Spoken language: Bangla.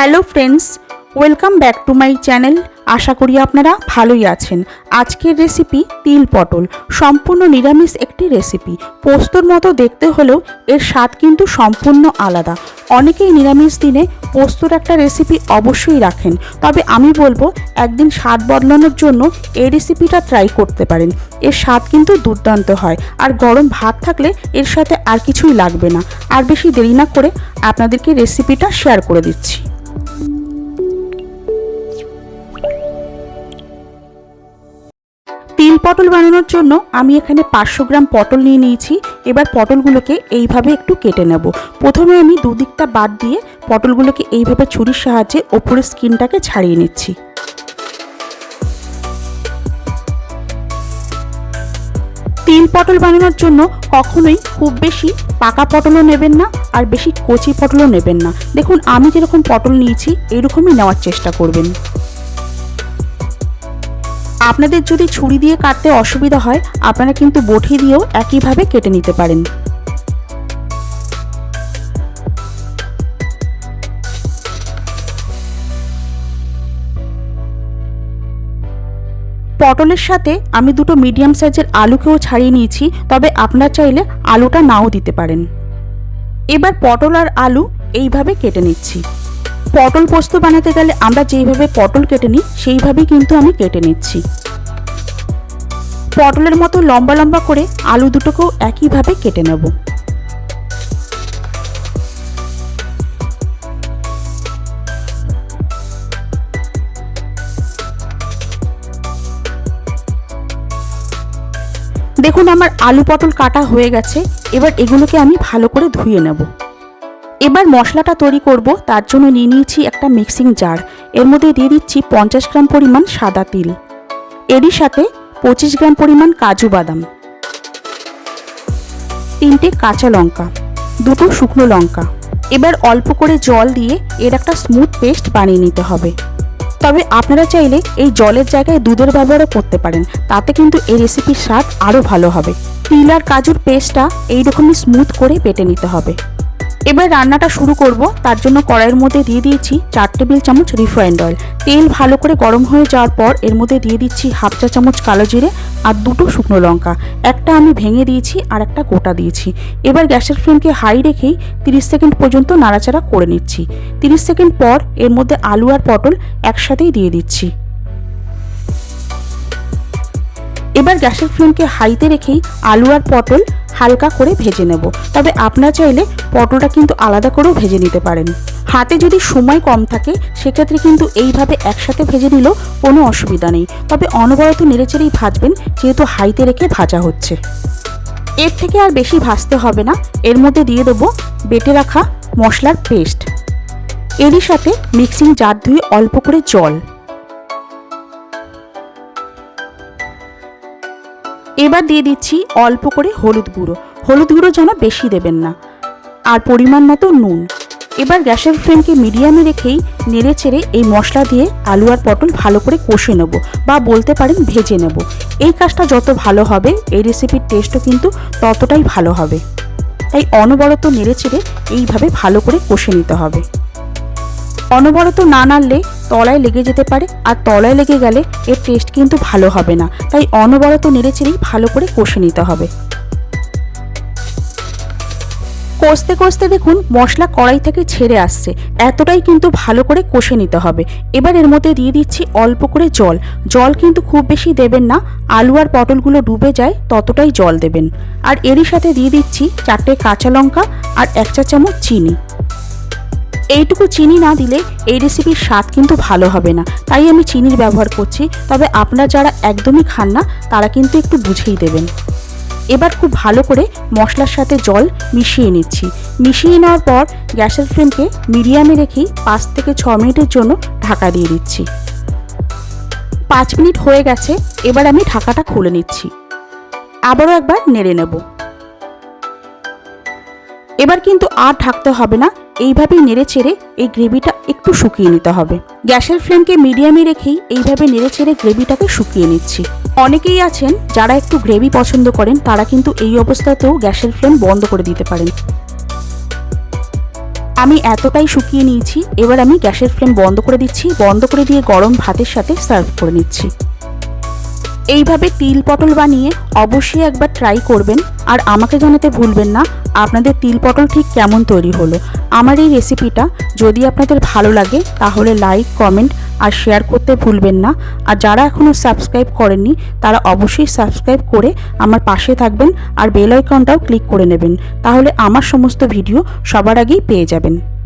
Hello friends, welcome back to my channel. আশা করি আপনারা ভালোই আছেন। আজকের রেসিপি তিল পটল। সম্পূর্ণ নিরামিষ একটি রেসিপি। পোস্তর মতো দেখতে হলেও এর স্বাদ কিন্তু সম্পূর্ণ আলাদা। অনেকেই নিরামিষ দিনে পোস্তর একটা রেসিপি অবশ্যই রাখেন। তবে আমি বলব, একদিন স্বাদ বদলানোর জন্য এই রেসিপিটা ট্রাই করতে পারেন। এর স্বাদ কিন্তু দুর্দান্ত হয়। আর গরম ভাত থাকলে এর সাথে আর কিছুই লাগবে না। আর বেশি দেরি না করে আপনাদেরকে রেসিপিটা শেয়ার করে দিচ্ছি। তিল পটল বানানোর জন্য আমি এখানে পাঁচশো গ্রাম পটল নিয়ে নিয়েছি। এবার পটলগুলোকে এইভাবে একটু কেটে নেব। প্রথমে আমি দুদিকটা বাদ দিয়ে পটলগুলোকে এইভাবে ছুরির সাহায্যে ওপরের স্কিনটাকে ছাড়িয়ে নিচ্ছি। তিল পটল বানানোর জন্য কখনোই খুব বেশি পাকা পটলও নেবেন না আর বেশি কচি পটলও নেবেন না। দেখুন, আমি যেরকম পটল নিয়েছি, এরকমই নেওয়ার চেষ্টা করবেন। আপনাদের যদি ছুরি দিয়ে কাটতে অসুবিধা হয়, আপনারা কিন্তু বটি দিয়েও একইভাবে কেটে নিতে পারেন। পটলের সাথে আমি দুটো মিডিয়াম সাইজের আলুকেও ছাড়িয়ে নিয়েছি, তবে আপনারা চাইলে আলুটা নাও দিতে পারেন। এবার পটল আর আলু এইভাবে কেটে নিচ্ছি। পটল পোস্ত বানাতে গেলে আমরা যেইভাবে পটল কেটে নিই, সেইভাবেই কিন্তু আমি কেটে নিচ্ছি। পটলের মতো লম্বা লম্বা করে আলু দুটোকেও একইভাবে কেটে নেব। দেখুন আমার আলু পটল কাটা হয়ে গেছে, এবার এগুলোকে আমি ভালো করে ধুয়ে নেব। এবার মশলাটা তৈরি করব, তার জন্য নিয়ে নিয়েছি একটা মিক্সিং জার। এর মধ্যে দিয়ে দিচ্ছি পঞ্চাশ গ্রাম পরিমাণ সাদা তিল। এরই সাথে পঁচিশ গ্রাম পরিমাণ কাজু বাদাম। তিনটে কাঁচা লঙ্কা। দুটো শুকনো লঙ্কা। এবার অল্প করে জল দিয়ে এর একটা স্মুথ পেস্ট বানিয়ে নিতে হবে। তবে আপনারা চাইলে এই জলের জায়গায় দুধের ব্যবহারও করতে পারেন। তাতে কিন্তু এই রেসিপির স্বাদ আরও ভালো হবে। তিল আর কাজুর পেস্টটা এইরকমই স্মুথ করে পেটে নিতে হবে। এবার রান্নাটা শুরু করব। তার জন্য কড়াইয়ের মধ্যে দিয়ে দিয়েছি চার টেবিল চামচ রিফাইন্ড অয়েল। তেল ভালো করে গরম হয়ে যাওয়ার পর এর মধ্যে দিয়ে দিচ্ছি হাফ চা চামচ কালো জিরে আর দুটো শুকনো লঙ্কা। একটা আমি ভেঙে দিয়েছি আর একটা গোটা দিয়েছি। এবার গ্যাসের ফ্লেমকে হাই রেখেই 30 সেকেন্ড পর্যন্ত নাড়াচাড়া করে নিচ্ছি। 30 সেকেন্ড পর এর মধ্যে আলু আর পটল একসাথেই দিয়ে দিচ্ছি। এবার গ্যাসের ফ্লেমকে হাইতে রেখেই আলু আর পটল হালকা করে ভেজে নেব। তবে আপনার চাইলে পটলটা কিন্তু আলাদা করেও ভেজে নিতে পারেন। হাতে যদি সময় কম থাকে, সেক্ষেত্রে কিন্তু এইভাবে একসাথে ভেজে নিলেও কোনো অসুবিধা নেই। তবে অনবরত নেড়েচেড়েই ভাজবেন, যেহেতু হাইতে রেখে ভাজা হচ্ছে। এর থেকে আর বেশি ভাজতে হবে না। এর মধ্যে দিয়ে দেবো বেটে রাখা মশলার পেস্ট। এরই সাথে মিক্সিং জার ধুয়ে অল্প করে জল। এবার দিয়ে দিচ্ছি অল্প করে হলুদ গুঁড়ো। হলুদ গুঁড়ো যেন বেশি দেবেন না। আর পরিমাণ মতো নুন। এবার গ্যাসের ফ্লেমকে মিডিয়ামে রেখেই নেড়ে চেড়ে এই মশলা দিয়ে আলু আর পটল ভালো করে কষে নেব বা বলতে পারেন ভেজে নেব। এই কাজটা যত ভালো হবে, এই রেসিপির টেস্টও কিন্তু ততটাই ভালো হবে। তাই অনবরত নেড়ে চেড়ে এইভাবে ভালো করে কষে নিতে হবে। অনবরত না নাড়লে তলায় লেগে যেতে পারে, আর তলায় লেগে গেলে এর টেস্ট কিন্তু ভালো হবে না। তাই অনবরত নেড়েচেড়েই ভালো করে কষে নিতে হবে। কষতে কষতে দেখুন মশলা কড়াই থেকে ছেড়ে আসছে। এতটাই কিন্তু ভালো করে কষে নিতে হবে। এবার এর মধ্যে দিয়ে দিচ্ছি অল্প করে জল। জল কিন্তু খুব বেশি দেবেন না। আলু আর পটলগুলো ডুবে যায়, ততটাই জল দেবেন। আর এরই সাথে দিয়ে দিচ্ছি চারটে কাঁচা লঙ্কা আর এক চা চামচ চিনি। এইটুকু চিনি না দিলে এই রেসিপির স্বাদ কিন্তু ভালো হবে না। তাই আমি চিনির ব্যবহার করছি, তবে আপনারা যারা একদমই খান না, তারা কিন্তু একটু বুঝেই দেবেন। এবার খুব ভালো করে মশলার সাথে জল মিশিয়ে নিচ্ছি। মিশিয়ে নেওয়ার পর গ্যাসের ফ্লেমকে মিডিয়ামে রেখেই পাঁচ থেকে ছ মিনিটের জন্য ঢাকা দিয়ে দিচ্ছি। পাঁচ মিনিট হয়ে গেছে, এবার আমি ঢাকাটা খুলে নিচ্ছি। আবারও একবার নেড়ে নেব। এবার কিন্তু আর ঢাকতে হবে না এইভাবেই নেড়ে চেড়ে এই গ্রেভিটা একটু শুকিয়ে নিতে হবে। গ্যাসের ফ্লেমকে মিডিয়ামে রেখেই এইভাবে নেড়ে চেড়ে গ্রেভিটাকে শুকিয়ে নিচ্ছি। অনেকেই আছেন যারা একটু গ্রেভি পছন্দ করেন, তারা কিন্তু এই অবস্থাতেও গ্যাসের ফ্লেম বন্ধ করে দিতে পারেন। আমি এতটাই শুকিয়ে নিয়েছি, এবার আমি গ্যাসের ফ্লেম বন্ধ করে দিচ্ছি, বন্ধ করে দিয়ে গরম ভাতের সাথে সার্ভ করে নিচ্ছি। এইভাবে তিল পটল বানিয়ে অবশ্যই একবার ট্রাই করবেন, আর আমাকে জানাতে ভুলবেন না, আপনাদের তিল পটল ঠিক কেমন তৈরি হলো। আমার এই রেসিপিটা যদি আপনাদের ভালো লাগে, তাহলে লাইক কমেন্ট আর শেয়ার করতে ভুলবেন না। আর যারা এখনও সাবস্ক্রাইব করেননি, তারা অবশ্যই সাবস্ক্রাইব করে আমার পাশে থাকবেন আর বেল আইকনটাও ক্লিক করে নেবেন। তাহলে আমার সমস্ত ভিডিও সবার আগেই পেয়ে যাবেন।